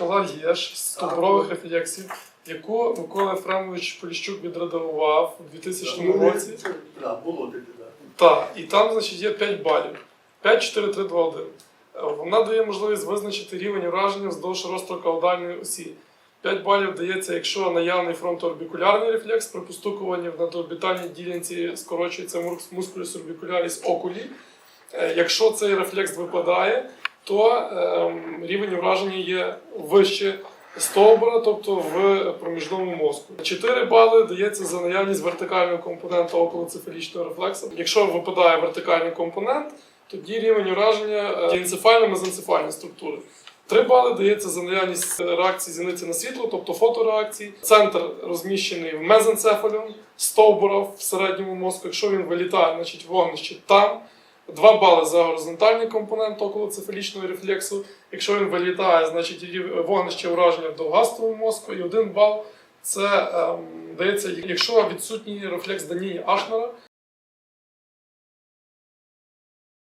ЄШ з стовбурових рефлексів, яку Микола Ефремович Поліщук відредагував у 2000 році. Так, було таке, так. Так, і там, значить, є 5 балів. 5, 4, 3, 2, 1. Е, Вона дає можливість визначити рівень ураження вздовж розстрокаудальної осі. 5 балів дається, якщо наявний фронтоорбікулярний рефлекс при постукуванні в надорбітальній ділянці скорочується мускулюс орбікуляріс окулі. Е, Якщо цей рефлекс випадає, то ем, рівень ураження є вище стовбура, тобто в проміжному мозку. 4 бали дається за наявність вертикального компоненту околоцефалічного рефлексу. Якщо випадає вертикальний компонент, тоді рівень ураження е, енцефально-мезенцефальної структури. 3 бали дається за наявність е, реакції зіниці на світло, тобто фотореакції. Центр розміщений в мезенцефаліум, стовбура в середньому мозку. Якщо він вилітає, значить вогнище там. 2 бали за горизонтальний компонент околоцефалічного рефлексу. Якщо він вилітає, значить вогнище ураження в довгастому мозку. І 1 бал це ем, дається, якщо відсутній рефлекс Данії Ашнера,